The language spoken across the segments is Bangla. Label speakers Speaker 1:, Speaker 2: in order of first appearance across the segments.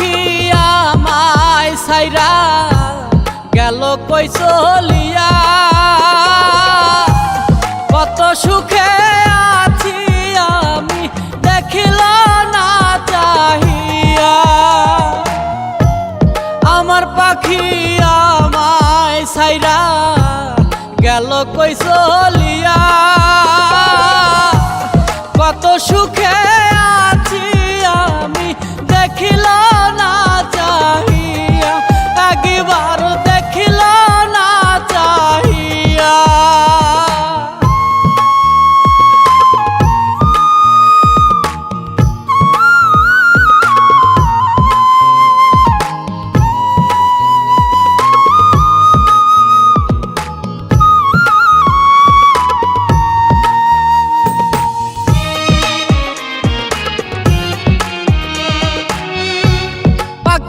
Speaker 1: পাখি আমায় সাইরা গেল কই চলিয়া। কত সুখে আছি আমি, দেখিল না চাহিয়া। আমার পাখি আমায় সাইরা গেল কই চলিয়া। কত সুখে আছি আমি দেখিলাম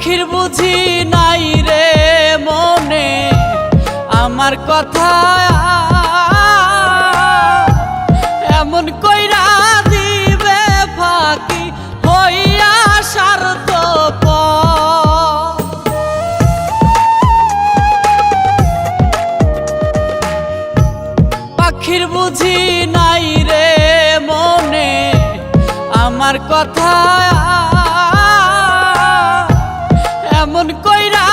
Speaker 1: পাখির বুঝি নাই রে মনে, আমার কথা এমন কইরা দিবে ফাঁকি, হইয়া সারত পাখির বুঝি নাই রে মনে, আমার কথা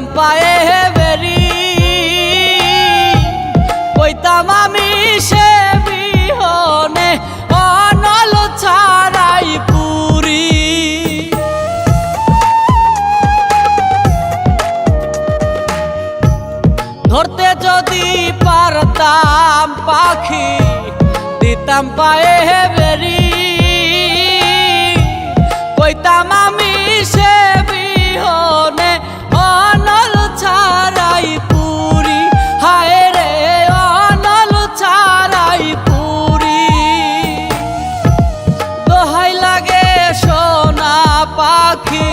Speaker 1: দিতাম পায়ে বেরি কইতাম আমি সে বিহনে অনল ছাড়াই পুরি। ধরতে যদি পারতাম পাখি, দিতাম পায়ে হে বেরি 아, 그